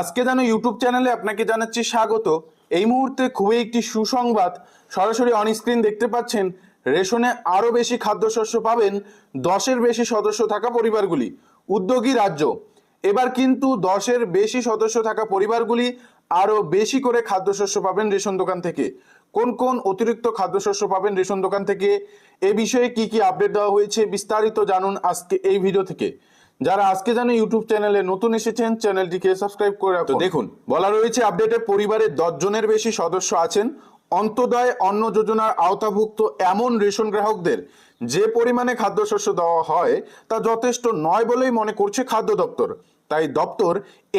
আজকে জানো ইউটিউব চ্যানেলে আপনাকে জানাচ্ছি স্বাগত। এই মুহূর্তে খুবই একটি সুসংবাদ। সরাসরি অন স্ক্রিন দেখতে পাচ্ছেন, রেশনে আরও বেশি খাদ্যশস্য পাবেন দশের বেশি সদস্য থাকা পরিবারগুলি, উদ্যোগী রাজ্য। এবার কিন্তু দশের বেশি সদস্য থাকা পরিবারগুলি আরও বেশি করে খাদ্যশস্য পাবেন রেশন দোকান থেকে। কোন কোন অতিরিক্ত খাদ্যশস্য পাবেন রেশন দোকান থেকে? এ বিষয়ে কি কি আপডেট দেওয়া হয়েছে বিস্তারিত জানুন আজকে এই ভিডিও থেকে। যারা আজকে জানো ইউটিউব চ্যানেলে নতুন এসেছেন চ্যানেলটিকে সাবস্ক্রাইব করে রাখুন। তো দেখুন বলা রয়েছে আপডেটে পরিবারের দশ জনের বেশি সদস্য আছেন। অন্তদয় অন্ন যোজনার আওতাভুক্ত এমন রেশন গ্রাহকদের যে পরিমাণে খাদ্যশস্য দেওয়া হয় তা যথেষ্ট নয় বলেই মনে করছে খাদ্য দপ্তর। তাই দপ্তর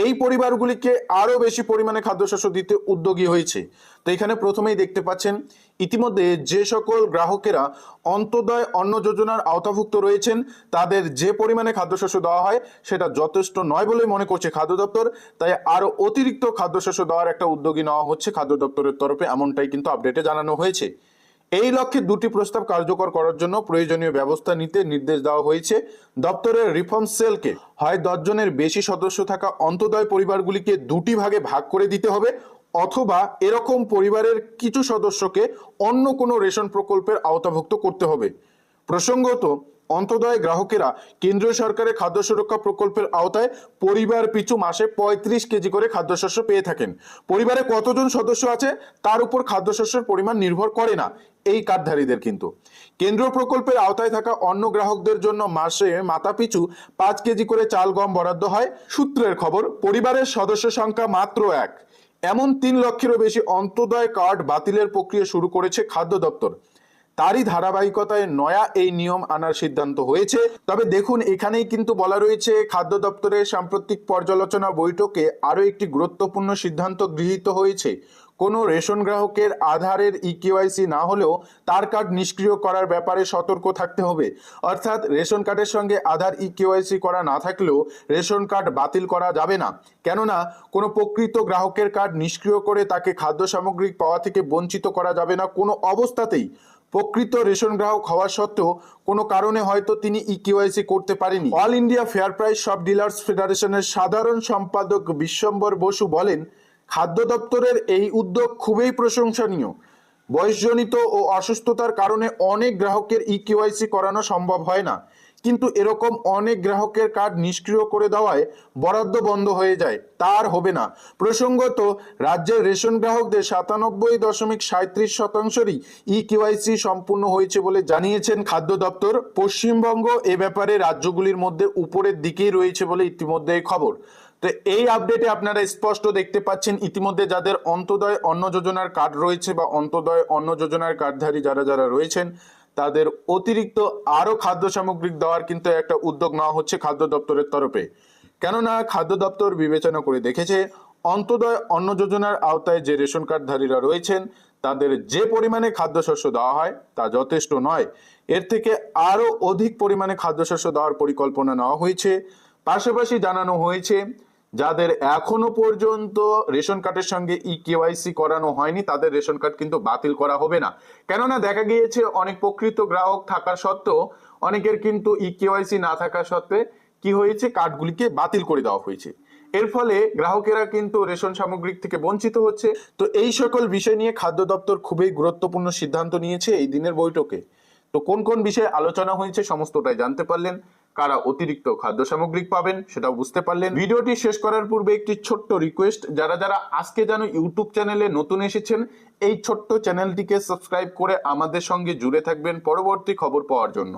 এই পরিবারগুলিকে আরও বেশি পরিমাণে খাদ্যশস্য দিতে উদ্যোগী হয়েছে। তো এখানে প্রথমেই দেখতে পাচ্ছেন, ইতিমধ্যে যে সকল গ্রাহকেরা অন্তদয় অন্ন যোজনার আওতাভুক্ত রয়েছেন, তাদের যে পরিমাণে খাদ্যশস্য দেওয়া হয় সেটা যথেষ্ট নয় বলে মনে করছে খাদ্য দপ্তর। তাই আরও অতিরিক্ত খাদ্যশস্য দেওয়ার একটা উদ্যোগী নেওয়া হচ্ছে খাদ্য দপ্তরের তরফে, এমনটাই কিন্তু আপডেটে জানানো হয়েছে। এই লক্ষ্যে দুটি প্রস্তাব কার্যকর করার জন্য প্রয়োজনীয় ব্যবস্থা নিতে নির্দেশ দেওয়া হয়েছে। দপ্তরের রিফর্ম সেলকে হয় দশজনের বেশি সদস্য থাকা অন্তদয় পরিবারগুলিকে দুটি ভাগে ভাগ করে দিতে হবে, অথবা এরকম পরিবারের কিছু সদস্যকে অন্য কোনো রেশন প্রকল্পের আওতাভুক্ত করতে হবে। প্রসঙ্গত অন্তদয় গ্রাহকেরা কেন্দ্রীয় সরকারের খাদ্য সুরক্ষা প্রকল্পের আওতায় পরিবার পিছু মাসে পঁয়ত্রিশ কেজি করে খাদ্যশস্য পেয়ে থাকেন। পরিবারে কতজন সদস্য আছে তার উপর খাদ্যশস্যের পরিমাণ নির্ভর করে না, এই কার্ডধারীদের কিন্তু। কেন্দ্রীয় প্রকল্পের আওতায় থাকা অন্য গ্রাহকদের জন্য মাসে মাথা পিছু পাঁচ কেজি করে চাল গম বরাদ্দ হয়। সূত্রের খবর, পরিবারের সদস্য সংখ্যা মাত্র এক। এমন তিন লক্ষেরও বেশি অন্তদয় কার্ড বাতিলের প্রক্রিয়া শুরু করেছে খাদ্য দপ্তর। তারই ধারাবাহিকতায় নয়া এই নিয়ম আনার সিদ্ধান্ত হয়েছে। তবে দেখুন, এখানেই কিন্তু বলা রয়েছে, খাদ্য দপ্তরের সাম্প্রতিক পর্যালোচনা বৈঠকে আরও একটি গুরুত্বপূর্ণ সিদ্ধান্ত গৃহীত হয়েছে। কোনো রেশন গ্রাহকের আধারের ইকেওয়াইসি না হলেও তার কার্ড নিষ্ক্রিয় করার ব্যাপারে সতর্ক থাকতে হবে। অর্থাৎ রেশন কার্ডের সঙ্গে আধার ইকেওয়াইসি করা না থাকলেও রেশন কার্ড বাতিল করা যাবে না। কেননা, কোনো প্রকৃত গ্রাহকের কার্ড নিষ্ক্রিয় করে তাকে খাদ্য সামগ্রী পাওয়া থেকে বঞ্চিত করা যাবে না কোনো অবস্থাতেই। প্রকৃত রেশন গ্রাহক হওয়া সত্ত্বেও কোনো কারণে হয়তো তিনি ই কেওয়াইসি করতে পারেনি অল ইন্ডিয়া ফেয়ার প্রাইস সব ডিলার্স ফেডারেশনের সাধারণ সম্পাদক বিশ্বম্বর বসু বলেন, খাদ্য দপ্তরের এই উদ্যোগ খুবই প্রশংসনীয়। বয়সজনিত ও অসুস্থতার কারণে অনেক গ্রাহকের ই কেওয়াইসি করানো সম্ভব হয় না। কিন্তু এরকম অনেক গ্রাহকের কার্ড নিষ্ক্রিয় করে দেওয়ায় বরাদ্দ বন্ধ হয়ে যায়। তার হবে না। প্রসঙ্গত, রাজ্যের রেশন গ্রাহকদের সাতানব্বই দশমিক সাঁত্রিশ শতাংশেরই ই কেওয়াইসি সম্পূর্ণ হয়েছে বলে জানিয়েছেন খাদ্য দপ্তর। পশ্চিমবঙ্গ এ ব্যাপারে রাজ্যগুলির মধ্যে উপরের দিকেই রয়েছে বলে ইতিমধ্যেই খবর। তো এই আপডেটে আপনারা স্পষ্ট দেখতে পাচ্ছেন, ইতিমধ্যে যাদের অন্তদয় অন্ন যোজনার কার্ড রয়েছে বা অন্তদয় অন্ন যোজনার কার্ডধারী যারা যারা রয়েছেন তাদের অতিরিক্ত আরও খাদ্য সামগ্রী দেওয়ার কিন্তু একটা উদ্যোগ নেওয়া হচ্ছে খাদ্য দপ্তরের তরফে। কেননা খাদ্য দপ্তর বিবেচনা করে দেখেছে, অন্তদয় অন্ন যোজনার আওতায় যে রেশন কার্ডধারীরা রয়েছেন, তাদের যে পরিমাণে খাদ্যশস্য দেওয়া হয় তা যথেষ্ট নয়। এর থেকে আরও অধিক পরিমাণে খাদ্যশস্য দেওয়ার পরিকল্পনা নেওয়া হয়েছে। পাশাপাশি জানানো হয়েছে যাদের এখনও পর্যন্ত রেশন কার্ডের সঙ্গে ই কেওয়াইসি করানো হয়নি, তাদের রেশন কার্ড কিন্তু বাতিল করা হবে না। কেননা দেখা গিয়েছে, অনেক প্রকৃত গ্রাহক থাকার সত্ত্বেও, অনেকের কিন্তু ই কেওয়াইসি না থাকা সত্ত্বে কি হয়েছে, কার্ডগুলিকে বাতিল করে দেওয়া হয়েছে। এর ফলে গ্রাহকেরা কিন্তু রেশন সামগ্রিক থেকে বঞ্চিত হচ্ছে। তো এই সকল বিষয় নিয়ে খাদ্য দপ্তর খুবই গুরুত্বপূর্ণ সিদ্ধান্ত নিয়েছে এই দিনের বৈঠকে। তো কোন কোন বিষয়ে আলোচনা হয়েছে, সমস্তটাই জানতে পারলেন। কারা অতিরিক্ত খাদ্য সামগ্রিক পাবেন সেটা বুঝতে পারলেন। ভিডিওটি শেষ করার পূর্বে একটি ছোট্ট রিকোয়েস্ট যারা যারা আজকে যেন ইউটিউব চ্যানেলে নতুন এসেছেন, এই ছোট্ট চ্যানেলটিকে সাবস্ক্রাইব করে আমাদের সঙ্গে জুড়ে থাকবেন পরবর্তী খবর পাওয়ার জন্য।